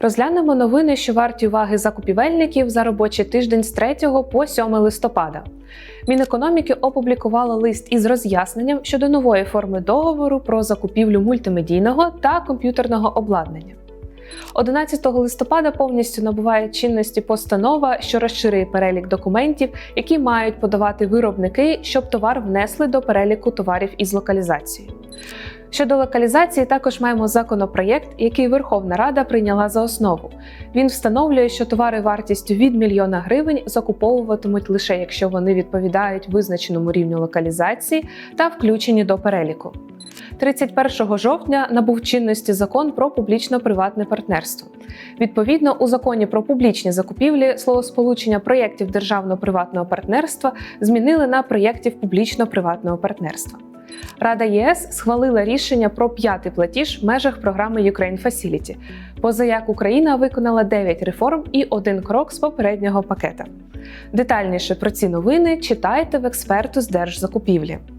Розглянемо новини, що варті уваги закупівельників за робочий тиждень з 3 по 7 листопада. Мінекономіки опублікувало лист із роз'ясненням щодо нової форми договору про закупівлю мультимедійного та комп'ютерного обладнання. 11 листопада повністю набуває чинності постанова, що розширює перелік документів, які мають подавати виробники, щоб товар внесли до переліку товарів із локалізацією. Щодо локалізації, також маємо законопроєкт, який Верховна Рада прийняла за основу. Він встановлює, що товари вартістю від мільйона гривень закуповуватимуть лише якщо вони відповідають визначеному рівню локалізації та включені до переліку. 31 жовтня набув чинності закон про публічно-приватне партнерство. Відповідно, у законі про публічні закупівлі словосполучення проєктів державно-приватного партнерства змінили на проєктів публічно-приватного партнерства. Рада ЄС схвалила рішення про п'ятий платіж в межах програми Ukraine Facility, поза як Україна виконала 9 реформ і один крок з попереднього пакета. Детальніше про ці новини читайте в експерту з держзакупівлі.